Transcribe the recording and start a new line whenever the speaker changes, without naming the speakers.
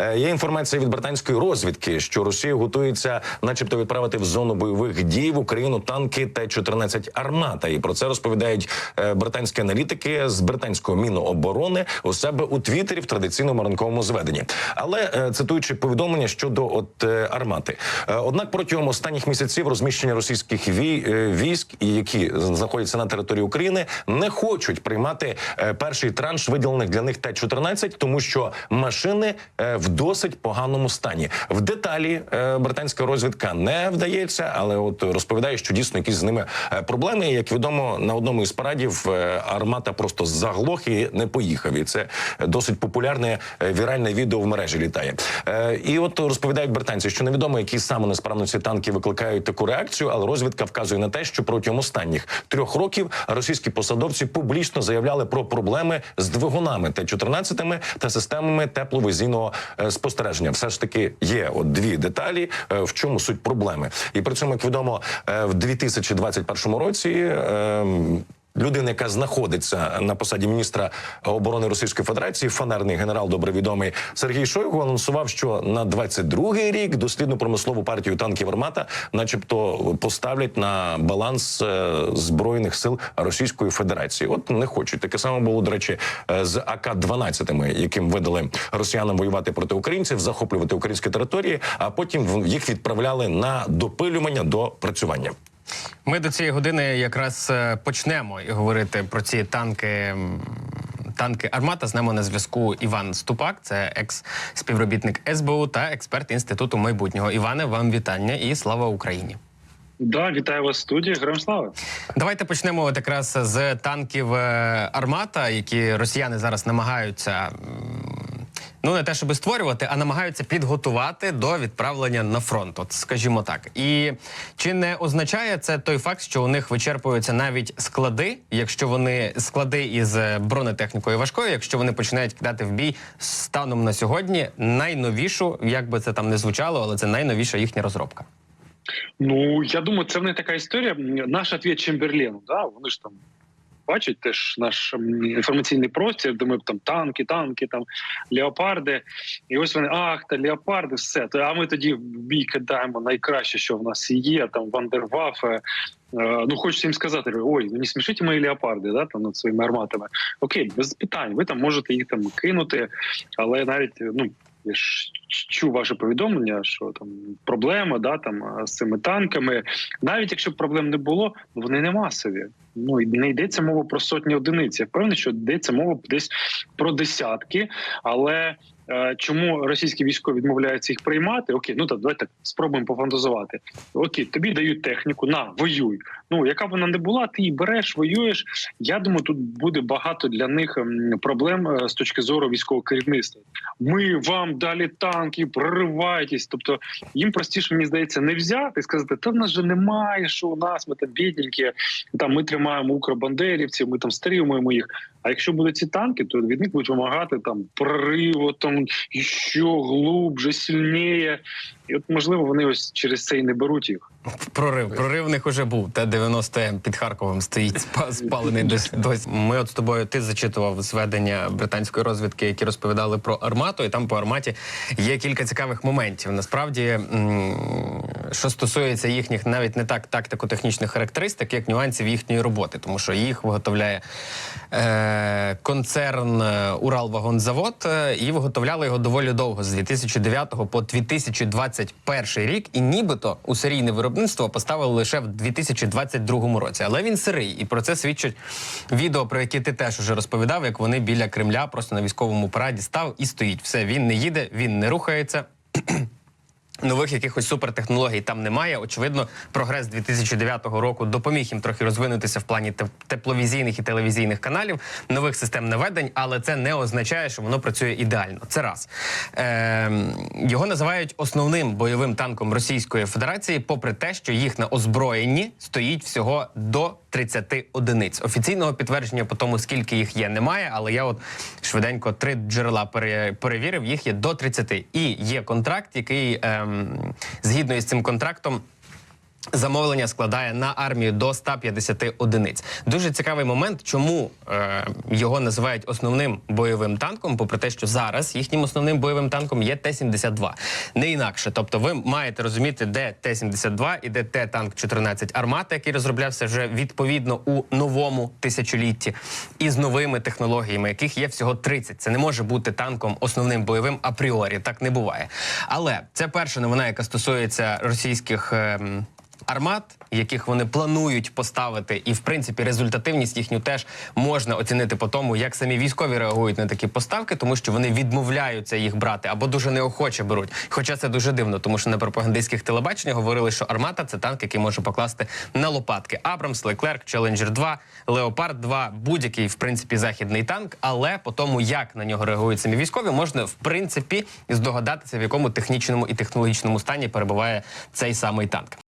Е, Є інформація від британської розвідки, що Росія готується, начебто, відправити в зону бойових дій в Україну танки Т-14 Армата. І про це розповідають е, британські аналітики з британського міноборони у себе у Твіттері в традиційному ранковому зведенні. Але е, цитуючи повідомлення щодо от армати, однак протягом останніх місяців розміщення російських військ, які знаходяться на території України, не хочуть приймати перший транш виділених для них Т-14, тому що машини в досить поганому стані. В деталі е, британська розвідка не вдається, але от розповідає, що дійсно якісь з ними е, проблеми. Як відомо, на одному із парадів е, армата просто заглох і не поїхав. І це досить популярне віральне відео в мережі літає. І от розповідають британці, що невідомо, які саме несправності танки викликають таку реакцію, але розвідка вказує на те, що протягом останніх трьох років російські посадовці публічно заявляли про проблеми з двигунами Т-14 та системами тепловізійного е, спостереження. Все ж таки є от дві деталі, е, в чому суть проблеми. І при цьому, як відомо, е, в 2021 році. Людина, яка знаходиться на посаді міністра оборони Російської Федерації, фанерний генерал, добре відомий Сергій Шойгу, анонсував, що на 22-й рік дослідну промислову партію танків «Армата» начебто поставлять на баланс е, збройних сил Російської Федерації. От не хочуть. Таке саме було до речі е, з АК 12 яким видали росіянам воювати проти українців, захоплювати українські території, а потім їх відправляли на допилювання до працювання.
Ми до цієї години якраз е, почнемо і говорити про ці танки. Танки Армата з нами на зв'язку Іван Ступак, це екс-співробітник СБУ та експерт інституту майбутнього. Іване, вам вітання і слава Україні.
Да, вітаю вас в студії. Героям слава.
Давайте почнемо от якраз з танків е, Армата, які росіяни зараз намагаються. Ну, не те, щоб створювати, а намагаються підготувати до відправлення на фронт. От скажімо так. І чи не означає це той факт, що у них вичерпуються навіть склади, якщо вони склади із е, бронетехнікою важкою, якщо вони починають кидати в бій станом на сьогодні найновішу, як би це там не звучало, але це найновіша їхня розробка.
Ну я думаю, це в них така історія. Наш ответ Чемберлену. Да, вони ж там бачать теж наш інформаційний простір, де ми там танки, танки, там леопарди. І ось вони ах, та леопарди, все. То а ми тоді в бій кидаємо найкраще, що в нас є. Там Вандервафе. Е, Ну, хочеться їм сказати, ой, ну не смішіть мої леопарди, да, там над своїми арматами. Окей, без питань. Ви там можете їх там кинути, але навіть ну я ж чув ваше повідомлення, що там проблема, да там з цими танками. Навіть якщо б проблем не було, вони не масові. Ну і не йдеться мова про сотні одиниць. Я впевнений, що йдеться мова десь про десятки, але. Е, Чому російські військові відмовляються їх приймати? Окей, ну так давайте спробуємо пофантазувати. Окей, тобі дають техніку, на воюй. Ну яка б вона не була, ти її береш, воюєш. Я думаю, тут буде багато для них проблем е, з точки зору військового керівництва. Ми вам далі танки, проривайтесь. Тобто їм простіше, мені здається, не взяти і сказати, та в нас же немає, що у нас ми там бідненькі, там ми тримаємо укробандерівців, ми там стримуємо їх. А якщо будуть ці танки, то від них будуть вимагати там прориву, там ще глубже, сильніше. І от можливо вони ось через це і не беруть їх.
Прорив. Прорив в них уже був. Т-90М під Харковом стоїть спа- спалений десь досі. Ми от з тобою ти зачитував зведення британської розвідки, які розповідали про армату, і там по арматі є кілька цікавих моментів. Насправді, м, що стосується їхніх навіть не так тактико-технічних характеристик, як нюансів їхньої роботи, тому що їх виготовляє е, концерн е, Уралвагонзавод, е, і виготовляли його доволі довго з 2009 по 2021 рік, і нібито у серійне виробництво поставили лише в 2022 році. Але він сирий, і про це свідчить відео, про яке ти теж уже розповідав, як вони біля Кремля просто на військовому параді став і стоїть. Все, він не їде, він не рухається. Нових якихось супертехнологій там немає. Очевидно, прогрес 2009 року допоміг їм трохи розвинутися в плані тепловізійних і телевізійних каналів, нових систем наведень, але це не означає, що воно працює ідеально. Це раз е, його називають основним бойовим танком Російської Федерації, попри те, що їх на озброєнні стоїть всього до 30 одиниць. Офіційного підтвердження по тому, скільки їх є, немає. Але я от швиденько три джерела пере- перевірив. Їх є до 30. І є контракт, який ем, згідно із цим контрактом. Замовлення складає на армію до 150 одиниць. Дуже цікавий момент, чому е, його називають основним бойовим танком, попри те, що зараз їхнім основним бойовим танком є Т-72. Не інакше. Тобто, ви маєте розуміти, де Т-72 і де Т-танк 14 армата, який розроблявся вже відповідно у новому тисячолітті, і з новими технологіями, яких є всього 30. Це не може бути танком основним бойовим апріорі. Так не буває. Але це перша новина, яка стосується російських. ем, армат, яких вони планують поставити, і в принципі результативність їхню теж можна оцінити по тому, як самі військові реагують на такі поставки, тому що вони відмовляються їх брати або дуже неохоче беруть. Хоча це дуже дивно, тому що на пропагандистських телебаченнях говорили, що армата це танк, який може покласти на лопатки. Абрамс, Леклерк, Челенджер 2, Леопард 2, будь-який в принципі західний танк. Але по тому, як на нього реагують самі військові, можна в принципі здогадатися, в якому технічному і технологічному стані перебуває цей самий танк.